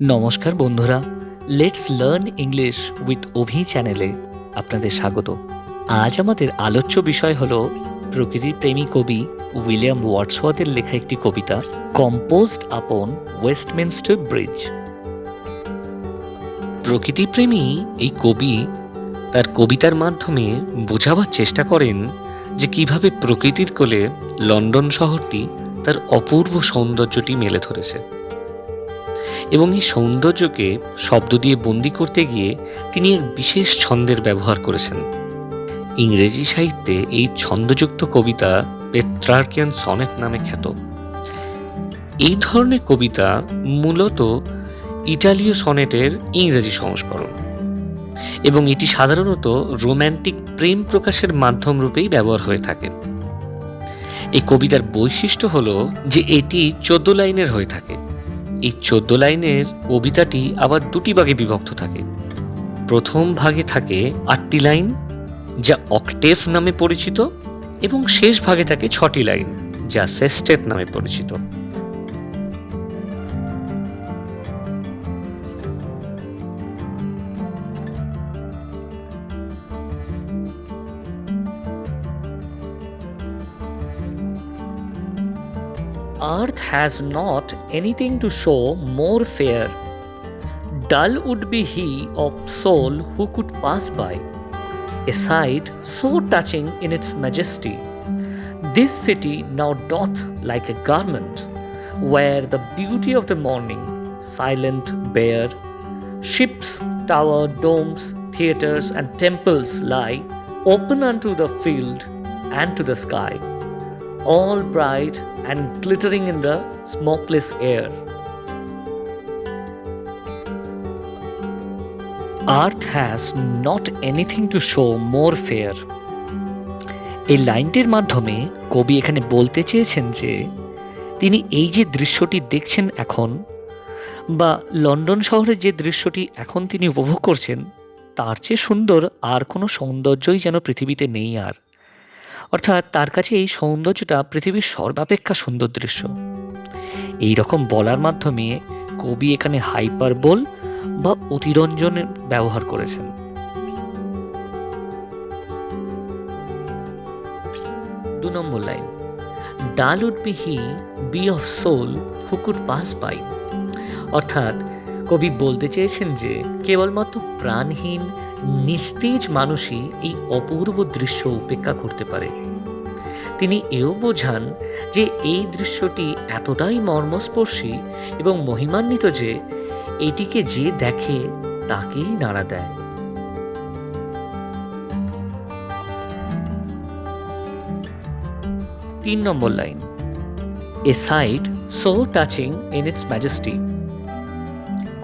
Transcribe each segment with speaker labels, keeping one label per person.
Speaker 1: নমস্কার বন্ধুরা let's learn English with Abhi চ্যানেলে আপনাদের স্বাগত। আজ আমাদের আলোচ্য বিষয় হল প্রকৃতির প্রেমী কবি উইলিয়াম ওয়াটসওয়াথের লেখা একটি কবিতা কম্পোজড আপন ওয়েস্টমিনস্টার ব্রিজ প্রকৃতিপ্রেমী এই কবি তার কবিতার মাধ্যমে বোঝাবার চেষ্টা করেন যে কীভাবে প্রকৃতির কোলে লন্ডন শহরটি তার অপূর্ব সৌন্দর্যটি মেলে ধরেছে। এবং এই সৌন্দর্যকে শব্দ দিয়ে বন্দি করতে গিয়ে তিনি এক বিশেষ ছন্দের ব্যবহার করেছেন। ইংরেজি সাহিত্যে এই ছন্দযুক্ত কবিতা পেট্রার্কিয়ান সনেট নামে খ্যাত। এই ধরনের কবিতা মূলত ইটালীয় সনেটের ইংরেজি সংস্করণ এবং এটি সাধারণত রোম্যান্টিক প্রেম প্রকাশের মাধ্যম রূপেই ব্যবহার হয়ে থাকে। এই কবিতার বৈশিষ্ট্য হল যে এটি চোদ্দ লাইনের হয়ে থাকে। এই চোদ্দ লাইনের কবিতাটি আবার দুটি ভাগে বিভক্ত থাকে। প্রথম ভাগে থাকে আটটি লাইন, যা অক্টেভ নামে পরিচিত, এবং শেষ ভাগে থাকে ছটি লাইন, যা সেস্টেট নামে পরিচিত। Earth has not anything to show more fair. Dull would be he of soul who could pass by, a sight so touching in its majesty. This city now doth like a garment, where the beauty of the morning, silent, bare, ships, tower, domes, theatres, and temples lie open unto the field and to the sky all bright and glittering in the smokeless air. Earth has not anything to show more fair. এই লাইনটির মাধ্যমে কবি এখানে বলতে চেয়েছেন যে, তিনি এই যে দৃশ্যটি দেখছেন এখন, বা লন্ডন শহরের যে দৃশ্যটি এখন তিনি উপভোগ করছেন, তার চেয়ে সুন্দর আর কোনো সৌন্দর্যই যেন পৃথিবীতে নেই আর অর্থাৎ তার কাছে এই সৌন্দর্যটা পৃথিবীর সর্বাপেক্ষা সুন্দর দৃশ্য। এই রকম বলার মাধ্যমে কবি এখানে হাইপার বোল বা অতিরঞ্জনের ব্যবহার করেছেন। দু নম্বর line. Dull would be he, be of soul who could pass by অর্থাৎ কবি বলতে চেয়েছেন যে কেবলমাত্র প্রাণহীন নিস্তেজ মানুষই এই অপূর্ব দৃশ্য উপেক্ষা করতে পারে। তিনি এও বোঝান যে এই দৃশ্যটি এতটাই মর্মস্পর্শী এবং মহিমান্বিত যে এটিকে যে দেখে তাকেই নাড়া দেয়। তিন নম্বর line. A sight so touching in its majesty.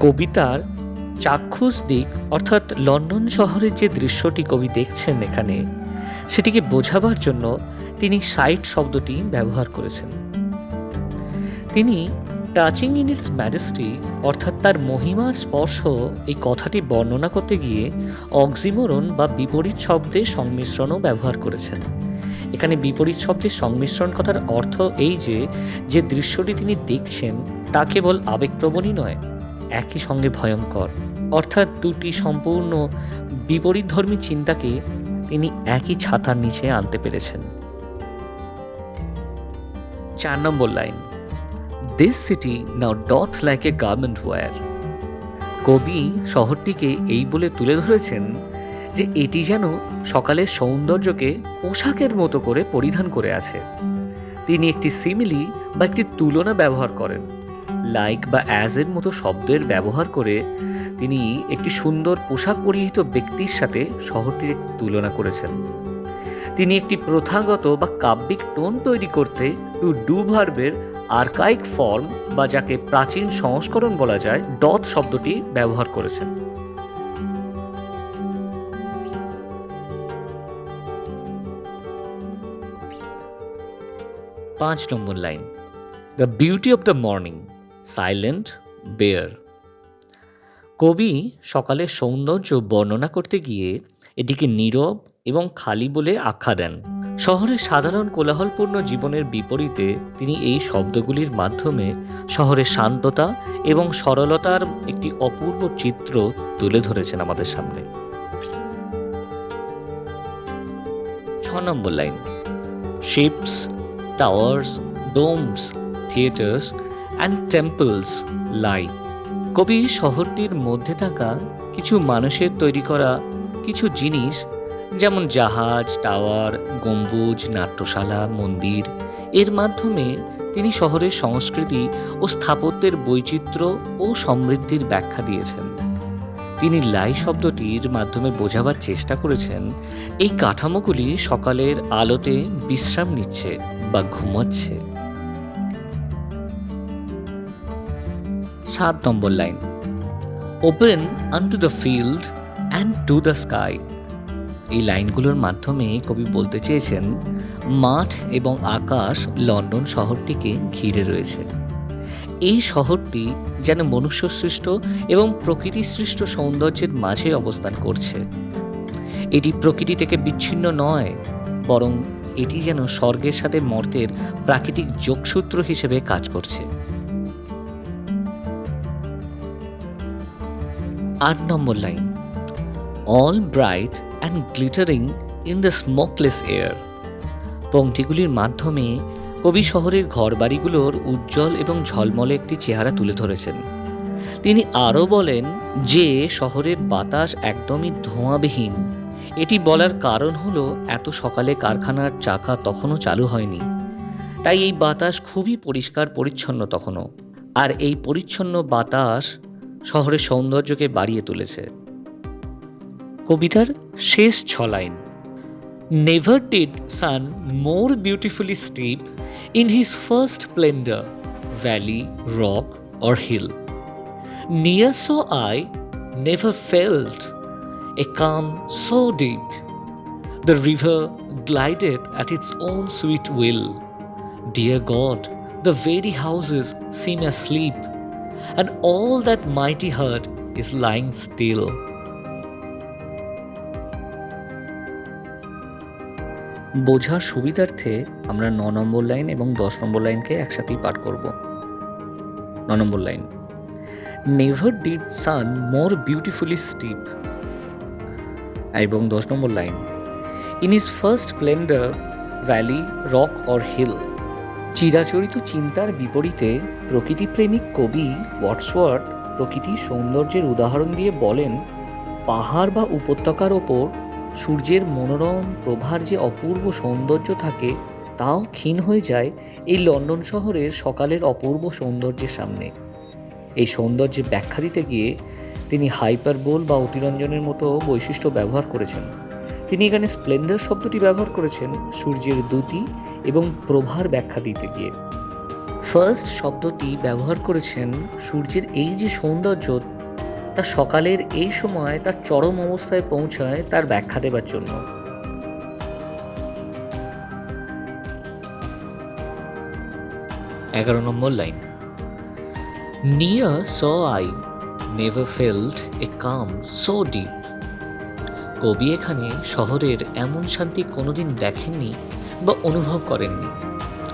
Speaker 1: কবিতার চাক্ষুষ দিক, অর্থাৎ লন্ডন শহরের যে দৃশ্যটি কবি দেখছেন এখানে, সেটিকে বোঝাবার জন্য তিনি সাইট শব্দটি ব্যবহার করেছেন। তিনি টাচিং ইন ইটস ম্যাজেস্টি, অর্থাৎ তার মহিমার স্পর্শ, এই কথাটি বর্ণনা করতে গিয়ে অক্সিমোরন বা বিপরীত শব্দের সংমিশ্রণও ব্যবহার করেছেন। এখানে বিপরীত শব্দের সংমিশ্রণ কথার অর্থ এই যে যে দৃশ্যটি তিনি দেখছেন তা কেবল আবেগপ্রবণই নয়, একই সঙ্গে ভয়ঙ্কর। অর্থাৎ দুটি সম্পূর্ণ বিপরীতধর্মী চিন্তাকে তিনি একই ছাতার নিচে আনতে পেরেছেন। চার নম্বর line. This city now doth like a garment wear কবি শহরটিকে এই বলে তুলে ধরেছেন যে এটি যেন সকালের সৌন্দর্যকে পোশাকের মতো করে পরিধান করে আছে। তিনি একটি সিমিলি বা একটি তুলনা ব্যবহার করেন। লাইক বা অ্যাজ এর মতো শব্দের ব্যবহার করে তিনি একটি সুন্দর পোশাক পরিহিত ব্যক্তির সাথে শহরটির তুলনা করেছেন। তিনি একটি প্রথাগত বা কাব্যিক টোন তৈরি করতে টু ডু ভার্বের আর্কাইক ফর্ম বা যাকে প্রাচীন সংস্করণ বলা যায় ডথ শব্দটি ব্যবহার করেছেন। পাঁচ নম্বর line the beauty of the morning silent bare. কবি সকালের সৌন্দর্য বর্ণনা করতে গিয়ে এটিকে নীরব এবং খালি বলে আখ্যা দেন। শহরের সাধারণ কোলাহলপূর্ণ জীবনের বিপরীতে তিনি এই শব্দগুলির মাধ্যমে শহরের শান্ততা এবং সরলতার একটি অপূর্ব চিত্র তুলে ধরেছেন আমাদের সামনে। ছ নম্বর line. Ships, towers, domes, theatres and temples lie কবি শহরটির মধ্যে থাকা কিছু মানুষের তৈরি করা কিছু জিনিস, যেমন জাহাজ, টাওয়ার, গম্বুজ, নাট্যশালা, মন্দির, এর মাধ্যমে তিনি শহরের সংস্কৃতি ও স্থাপত্যের বৈচিত্র্য ও সমৃদ্ধির ব্যাখ্যা দিয়েছেন। তিনি লাই শব্দটির মাধ্যমে বোঝাবার চেষ্টা করেছেন, এই কাঠামোগুলি সকালের আলোতে বিশ্রাম নিচ্ছে বা ঘুমাচ্ছে। সাত নম্বর line. Open unto the field and to the sky. এই লাইনগুলোর মাধ্যমে কবি বলতে চেয়েছেন, মাঠ এবং আকাশ লন্ডন শহরটিকে ঘিরে রয়েছে। এই শহরটি যেন মনুষ্য সৃষ্ট এবং প্রকৃতি সৃষ্ট সৌন্দর্যের মাঝে অবস্থান করছে। এটি প্রকৃতি থেকে বিচ্ছিন্ন নয়, বরং এটি যেন স্বর্গের সাথে মর্তের প্রাকৃতিক যোগসূত্র হিসেবে কাজ করছে। আট নম্বর line. All bright and glittering in the smokeless air পংক্তিগুলির মাধ্যমে কবি শহরের ঘরবাড়িগুলোর উজ্জ্বল এবং ঝলমলে একটি চেহারা তুলে ধরেছেন। তিনি আরও বলেন যে, শহরের বাতাস একদমই ধোঁয়াবিহীন। এটি বলার কারণ হলো, এত সকালে কারখানার চাকা তখনও চালু হয়নি। তাই এই বাতাস খুবই পরিষ্কার পরিচ্ছন্ন তখনও। আর এই পরিচ্ছন্ন বাতাস শহরের সৌন্দর্যকে বাড়িয়ে তুলেছে। কবিতার শেষ ছ line. Never did sun more beautifully steep in his first splendour valley rock or hill ne'er so I never felt a calm so deep the river glided at its own sweet will. Dear God, the very houses seem asleep, and all that mighty herd is lying still. বোঝার সুবিধার্থে আমরা ন নম্বর line এবং দশ নম্বর লাইনকে একসাথেই পাঠ করব। ন নম্বর line. Never did sun more beautifully steep এবং দশ নম্বর line. In his first splendour valley rock or hill চিরাচরিত চিন্তার বিপরীতে প্রকৃতিপ্রেমিক কবি ওয়াটসওয়ার্থ প্রকৃতির সৌন্দর্যের উদাহরণ দিয়ে বলেন, পাহাড় বা উপত্যকার ওপর সূর্যের মনোরম প্রভার যে অপূর্ব সৌন্দর্য থাকে, তাও ক্ষীণ হয়ে যায় এই লন্ডন শহরের সকালের অপূর্ব সৌন্দর্যের সামনে। এই সৌন্দর্যের ব্যাখ্যা দিতে গিয়ে তিনি হাইপারবোল বা অতিরঞ্জনের মতো বৈশিষ্ট্য ব্যবহার করেছেন। তিনি এখানে স্প্লেন্ডার শব্দটি ব্যবহার করেছেন সূর্যের দ্যুতি এবং প্রভার ব্যাখ্যা দিতে গিয়ে। ফার্স্ট শব্দটি ব্যবহার করেছেন সূর্যের এই যে সৌন্দর্য, তা সকালের এই সময় তার চরম অবস্থায় পৌঁছায় তার ব্যাখ্যা দেবার জন্য। এগারো number line. Ne'er saw I never felt a calm so deep কবি এখানে শহরের এমন শান্তি কোনোদিন দেখেননি বা অনুভব করেননি।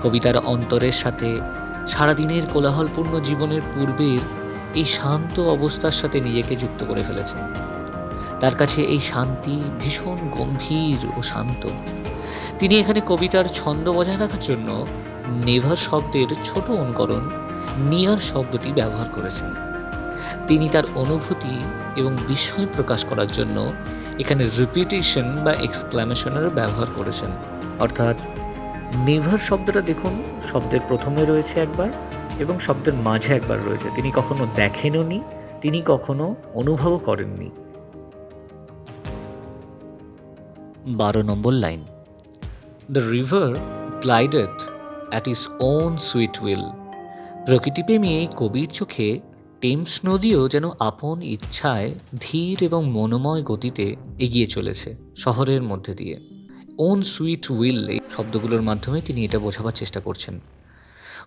Speaker 1: কবিতার অন্তরের সাথে, সারাদিনের কোলাহলপূর্ণ জীবনের পূর্বের এই শান্ত অবস্থার সাথে নিজেকে যুক্ত করে ফেলেছেন। তার কাছে এই শান্তি ভীষণ গম্ভীর ও শান্ত। তিনি এখানে কবিতার ছন্দ বজায় রাখার জন্য নেভার শব্দের ছোট অনুকরণ, নিয়ার শব্দটি ব্যবহার করেছেন। তিনি তার অনুভূতি এবং বিস্ময় প্রকাশ করার জন্য এখানে রিপিটেশন বা এক্সক্লামেশনের ব্যবহার করেছেন। অর্থাৎ নেভার শব্দটা দেখুন, শব্দের প্রথমে রয়েছে একবার এবং শব্দের মাঝে একবার রয়েছে। তিনি কখনো দেখেননি তিনি কখনো অনুভবও করেননি বারো number line. The river glided at his own sweet will প্রকৃতিপ্রেমী এই কবির চোখে টেমস নদীও যেন আপন ইচ্ছায় ধীর এবং মনোময় গতিতে এগিয়ে চলেছে শহরের মধ্যে দিয়ে। ওন সুইট উইল এই শব্দগুলোর মাধ্যমে তিনি এটা বোঝাবার চেষ্টা করছেন।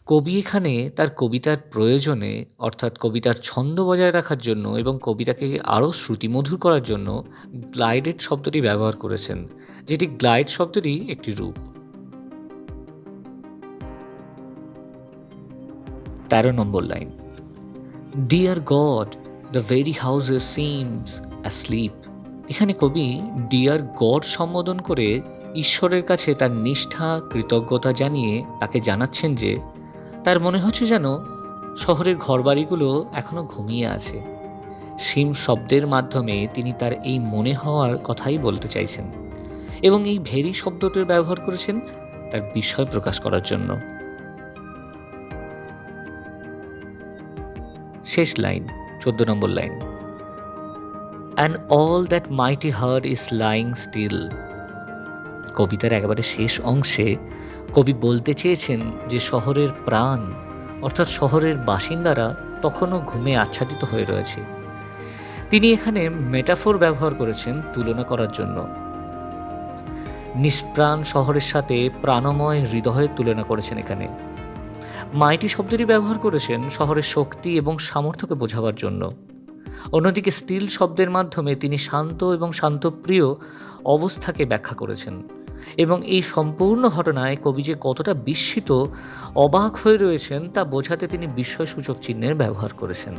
Speaker 1: কবি এখানে তার কবিতার প্রয়োজনে, অর্থাৎ কবিতার ছন্দ বজায় রাখার জন্য এবং কবিতাকে আরও শ্রুতিমধুর করার জন্য গ্লাইডেড শব্দটি ব্যবহার করেছেন, যেটি গ্লাইড শব্দেরই একটি রূপ। তেরো number line. Dear God the very houses seems asleep এখানে কবি ডিয়ার গড সম্বোধন করে ঈশ্বরের কাছে তার নিষ্ঠা, কৃতজ্ঞতা জানিয়ে তাকে জানাচ্ছেন যে, তার মনে হচ্ছে যেন শহরের ঘরবাড়িগুলো এখনও ঘুমিয়ে আছে। সিম শব্দের মাধ্যমে তিনি তার এই মনে হওয়ার কথাই বলতে চাইছেন এবং এই ভেরি শব্দটির ব্যবহার করেছেন তার বিষয় প্রকাশ করার জন্য। শেষ লাইন, চোদ্দ number line. And all that mighty heart is lying still কবিতার একেবারে শেষ অংশে কবি বলতে চেয়েছেন যে শহরের প্রাণ, অর্থাৎ শহরের বাসিন্দারা তখনও ঘুমে আচ্ছাদিত হয়ে রয়েছে। তিনি এখানে মেটাফোর ব্যবহার করেছেন তুলনা করার জন্য। নিষ্প্রাণ শহরের সাথে প্রাণময় হৃদয়ের তুলনা করেছেন এখানে। মাইটি শব্দটি ব্যবহার করেছেন শহরের শক্তি এবং সামর্থ্যকে বোঝাবার জন্য। অন্যদিকে স্টিল শব্দের মাধ্যমে তিনি শান্ত এবং শান্তপ্রিয় অবস্থাকে ব্যাখ্যা করেছেন এবং এই সম্পূর্ণ ঘটনায় কবি যে কতটা বিস্মিত, অবাক হয়ে রয়েছেন তা বোঝাতে তিনি বিস্ময়সূচক চিহ্নের ব্যবহার করেছেন।